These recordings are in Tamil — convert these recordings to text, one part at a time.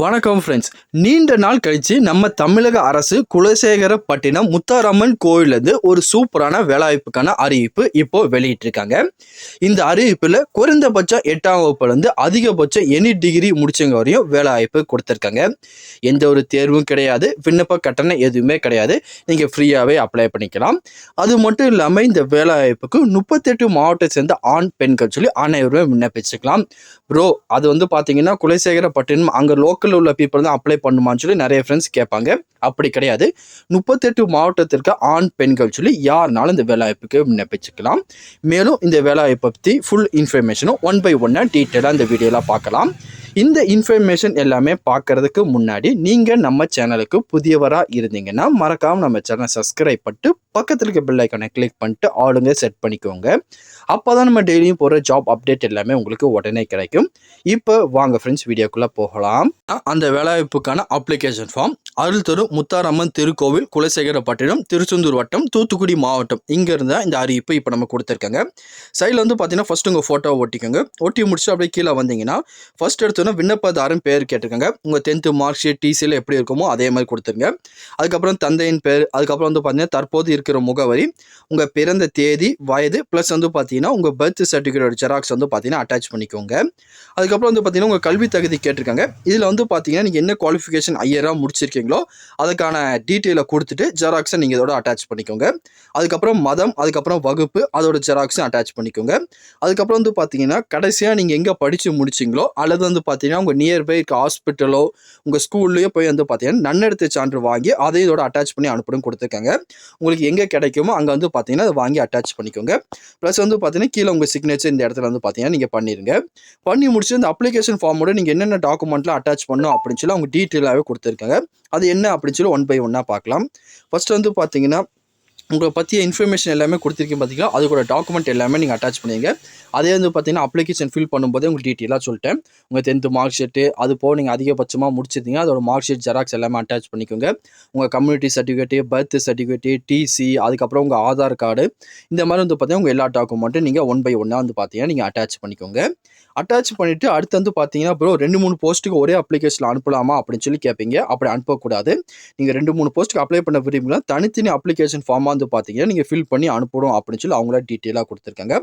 வணக்கம் ஃப்ரெண்ட்ஸ் நீண்ட நாள் கழித்து நம்ம தமிழக அரசு குலசேகரப்பட்டினம் முத்தாரம்மன் கோயிலேருந்து ஒரு சூப்பரான வேலைவாய்ப்புக்கான அறிவிப்பு இப்போ வெளியிட்டிருக்காங்க. இந்த அறிவிப்பில் குறைந்தபட்சம் எட்டாம் வகுப்புலேருந்து அதிகபட்சம் எனி டிகிரி முடிச்சவங்க வரையும் வேலைவாய்ப்பு கொடுத்துருக்காங்க. எந்த ஒரு தேர்வும் கிடையாது விண்ணப்ப கட்டணம் எதுவுமே கிடையாது. நீங்கள் ஃப்ரீயாகவே அப்ளை பண்ணிக்கலாம். அது மட்டும் இல்லாமல் இந்த வேலைவாய்ப்புக்கு முப்பத்தெட்டு மாவட்டத்தை சேர்ந்த ஆண் பெண்கள் சொல்லி அனைவருமே விண்ணப்பிச்சுக்கலாம். ப்ரோ அது வந்து பார்த்தீங்கன்னா குலசேகரப்பட்டினம் அங்கே லோக்கலில் உள்ள பீப்புள் தான் அப்ளை பண்ணுமான்னு சொல்லி நிறைய ஃப்ரெண்ட்ஸ் கேட்பாங்க. அப்படி கிடையாது. முப்பத்தெட்டு மாவட்டத்திற்கு ஆண் பெண்கள் சொல்லி யாருனாலும் இந்த வேலைவாய்ப்புக்கு விண்ணப்பிச்சுக்கலாம். மேலும் இந்த வேலைவாய்ப்பை பற்றி ஃபுல் இன்ஃபர்மேஷனும் ஒன் பை ஒன்னாக டீட்டெயிலாக இந்த வீடியோலாம் பார்க்கலாம். இந்த இன்ஃபர்மேஷன் எல்லாமே பார்க்கறதுக்கு முன்னாடி நீங்கள் நம்ம சேனலுக்கு புதியவராக இருந்தீங்கன்னா மறக்காமல் நம்ம சேனலை சப்ஸ்கிரைப் பண்ணிட்டு பக்கத்தில் இருக்க பெல் ஐக்கானை கிளிக் பண்ணிட்டு ஆளுங்க செட் பண்ணிக்கோங்க. அப்போ தான் நம்ம டெய்லியும் போகிற ஜாப் அப்டேட் எல்லாமே உங்களுக்கு உடனே கிடைக்கும். இப்போ வாங்க ஃப்ரெண்ட்ஸ் வீடியோக்குள்ளே போகலாம். அந்த வேலைவாய்ப்புக்கான அப்ளிகேஷன் ஃபார்ம் அருள் தரும் முத்தாரம்மன் திருக்கோவில் குலசேகரப்பட்டினம் திருச்செந்தூர் வட்டம் தூத்துக்குடி மாவட்டம். இங்கேருந்து இந்த அறிவிப்பு இப்போ நம்ம கொடுத்துருக்காங்க. சைடில் வந்து பார்த்தீங்கன்னா ஃபஸ்ட்டு உங்கள் ஃபோட்டோவை ஒட்டிக்கோங்க. ஒட்டி முடிச்சு அப்படியே கீழே வந்தீங்கன்னா ஃபஸ்ட் எடுத்தோன்னா விண்ணப்பதாரன் பேர் கேட்டிருக்காங்க. உங்கள் டென்த்து மார்க் ஷீட் டிசியில் எப்படி இருக்குமோ அதே மாதிரி கொடுத்துருங்க. அதுக்கப்புறம் தந்தையின் பேர் அதுக்கப்புறம் வந்து பார்த்தீங்கன்னா தற்போது இருக்கிற முகவரி உங்கள் பிறந்த தேதி வயது ப்ளஸ் வந்து பார்த்தீங்கன்னா உங்கள் பர்த் சர்டிஃபிகேட்டோட ஜெராக்ஸ் வந்து பார்த்தீங்கன்னா அட்டாச் பண்ணிக்கோங்க. அதுக்கப்புறம் வந்து பார்த்தீங்கன்னா உங்கள் கல்வி தகுதி கேட்டிருக்காங்க. இதில் வந்து பார்த்தீங்கன்னா நீங்கள் என்ன குவாலிஃபிகேஷன் ஐயராக முடிச்சிருக்கீங்களோ அதுக்கான டீட்டெயிலை கொடுத்துட்டு ஜெராக்ஸை நீங்கள் இதோட அட்டாச் பண்ணிக்கோங்க. அதுக்கப்புறம் மதம் அதுக்கப்புறம் வகுப்பு அதோட ஜெராக்ஸும் அட்டாச் பண்ணிக்கோங்க. அதுக்கப்புறம் வந்து பார்த்தீங்கன்னா கடைசியாக நீங்கள் எங்கே படித்து முடிச்சிங்களோ அல்லது வந்து பார்த்தீங்கன்னா உங்கள் நியர்பை இருக்க ஹாஸ்பிட்டலோ உங்கள் ஸ்கூல்லையோ போய் வந்து பார்த்தீங்கன்னா நன்னெடுத்து சான்று வாங்கி அதை இதோட அட்டாச் பண்ணி அனுப்பணும் கொடுத்துருக்காங்க உங்களுக்கு எங்கே கிடைக்குமோ அங்கே வந்து பார்த்தீங்கன்னா அதை வாங்கி அட்டாச் பண்ணிக்கோங்க. ப்ளஸ் வந்து பார்த்தீங்கன்னா கீழே உங்கள் சிக்னேச்சர் இந்த இடத்துல வந்து பார்த்தீங்கன்னா நீங்கள் பண்ணிடுங்க பண்ணி முடிச்சு இந்த அப்ளிகேஷன் ஃபார்மோட நீங்கள் என்னென்ன டாக்குமெண்ட்லாம் அட்டாச் பண்ணணும் அப்படின்னு சொல்லி அவங்க டீட்டெயிலாகவே கொடுத்துருக்காங்க. அது என்ன அப்படின்னு சொல்லி ஒன் பை ஒன்னாக பார்க்கலாம். ஃபர்ஸ்ட் வந்து பார்த்தீங்கன்னா உங்களை பற்றிய இன்ஃபர்மேஷன் எல்லாமே கொடுத்துருக்கீங்க பார்த்தீங்களா அதுக்கூட டாக்குமெண்ட் எல்லாமே நீங்கள் அட்டாச் பண்ணுவீங்க அதே வந்து பார்த்தீங்கன்னா அப்ளிகேஷன் ஃபில் பண்ணும்போதே உங்களுக்கு டீட்டெயிலாக சொல்லிட்டேன். உங்கள் டென்த்து மார்க் ஷீட்டு அது போக நீங்கள் அதிகபட்சமாக முடிச்சிருந்தீங்க அதோட மார்க் ஷீட் ஜெராக்ஸ் எல்லாமே அட்டாச் பண்ணிக்கோங்க. உங்கள் community certificate birth certificate TC அதுக்கப்புறம் உங்கள் ஆதார் கார்டு இந்த மாதிரி வந்து பார்த்தீங்கன்னா உங்கள் எல்லா டாக்குமெண்ட்டும் நீங்கள் ஒன் பை ஒன்னாக வந்து பார்த்தீங்கன்னா நீங்கள் அட்டாச் பண்ணிக்கோங்க. அட்டாச் பண்ணிவிட்டு அடுத்து வந்து பார்த்தீங்கன்னா ப்ரோ ரெண்டு மூணு போஸ்ட்டுக்கு ஒரே அப்ளிகேஷனில் அனுப்பலாமா? அப்படின்னு சொல்லி கேட்பீங்க அப்படி அனுப்பக்கூடாது. நீங்கள் ரெண்டு மூணு போஸ்ட்டுக்கு அப்ளை பண்ண விரும்புங்களா தனித்தனி அப்ளிகேஷன் ஃபார்மாக வந்து பார்த்தீங்கன்னா நீங்கள் ஃபில் பண்ணி அனுப்பணும் அப்படின்னு சொல்லி அவங்கள டீட்டெயிலாக கொடுத்துருக்காங்க.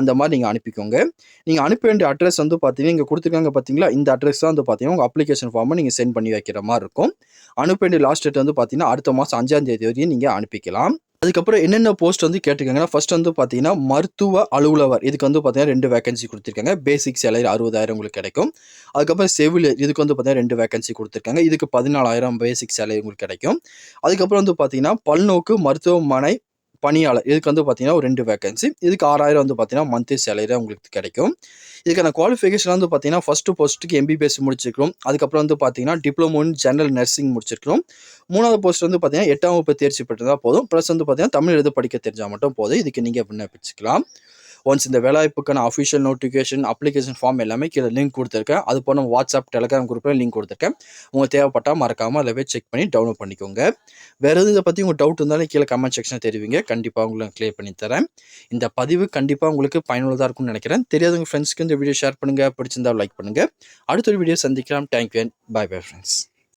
அந்த மாதிரி நீங்கள் அனுப்பிக்கோங்க. நீங்கள் அனுப்ப வேண்டிய அட்ரஸ் வந்து பார்த்தீங்கன்னா இங்கே கொடுத்துருக்காங்க பார்த்தீங்களா இந்த அட்ரஸ் தான் வந்து பார்த்தீங்கன்னா உங்கள் அப்ளிகேஷன் ஃபார்மை நீங்கள் சென்ட் பண்ணி வைக்கிற மாதிரி இருக்கும். அனுப்ப வேண்டிய லாஸ்ட் டேட் வந்து பார்த்தீங்கன்னா அடுத்த மாதம் அஞ்சாம் தேதி வரையும் நீங்கள் அனுப்பிக்கலாம். அதுக்கப்புறம் என்னென்ன போஸ்ட் வந்து கேட்டிருக்காங்கன்னா ஃபர்ஸ்ட் வந்து பார்த்தீங்கன்னா மருத்துவ அலுவலர். இதுக்கு வந்து பார்த்தீங்கன்னா ரெண்டு வேகன்சி கொடுத்துருக்காங்க. பேசிக் சேலரி அறுபதாயிரம் உங்களுக்கு கிடைக்கும். அதுக்கப்புறம் செவிலியர் இதுக்கு வந்து பார்த்தீங்கன்னா ரெண்டு வேகன்சி கொடுத்துருக்காங்க. இதுக்கு பதினாலாயிரம் பேசிக் சேலரி உங்களுக்கு கிடைக்கும். அதுக்கப்புறம் வந்து பார்த்தீங்கன்னா பல்நோக்கு மருத்துவமனை பணியாளர் இதுக்கு வந்து பார்த்தீங்கன்னா ஒரு ரெண்டு வேகன்சி இதுக்கு ஆறாயிரம் வந்து பார்த்தீங்கன்னா மந்த்லி சேலரி உங்களுக்கு கிடைக்கும். இதுக்கான குவாலிஃபிகேஷன் வந்து பார்த்தீங்கன்னா ஃபஸ்ட்டு போஸ்ட்டுக்கு எம்பிபிஎஸ் முடிச்சிருக்கிறோம். அதுக்கப்புறம் வந்து பார்த்தீங்கன்னா டிப்ளமோ இன் ஜெனரல் நர்சிங் முடிச்சிருக்கிறோம். மூணாவது போஸ்ட் வந்து பார்த்தீங்கன்னா எட்டாம் வகுப்பு தேர்ச்சி பெற்றதா போதும். ப்ளஸ் வந்து பார்த்தீங்கன்னா தமிழ் எழுத படிக்க தெரிஞ்சால் மட்டும் போதும். இதுக்கு நீங்கள் விண்ணப்பிச்சுக்கலாம். ஒன்ஸ் இந்த வேலைவாய்ப்புக்கான அஃபிஷியல் நோட்டிஃபிகேஷன் அப்ளிகேஷன் ஃபார்ம் எல்லாமே கீழே லிங்க் கொடுத்துருக்கேன். அது போல் நம்ம வாட்ஸ்அப் டெலிகிராம் குரூப்பில் லிங்க் கொடுத்துருக்கேன். உங்களுக்கு தேவைப்பட்டால் மறக்காமல் அதில் போய் செக் பண்ணி டவுன்லோட் பண்ணிக்கோங்க. வேறு எதுவும் இதை பற்றி உங்கள் டவுட் இருந்தாலும் கீழே கமெண்ட் செக்ஷனில் தெரிவிங்க. கண்டிப்பாக உங்களுக்கு கிளியர் பண்ணி தரேன். இந்த பதிவு கண்டிப்பாக உங்களுக்கு பயனுள்ளதாக இருக்கும்னு நினைக்கிறேன். தெரியாதவங்க ஃப்ரெண்ட்ஸ்க்கு இந்த வீடியோ ஷேர் பண்ணுங்கள் பிடிச்சிருந்தா லைக் பண்ணுங்கள் அடுத்த ஒரு வீடியோ சந்திக்கலாம். Thank you and bye bye friends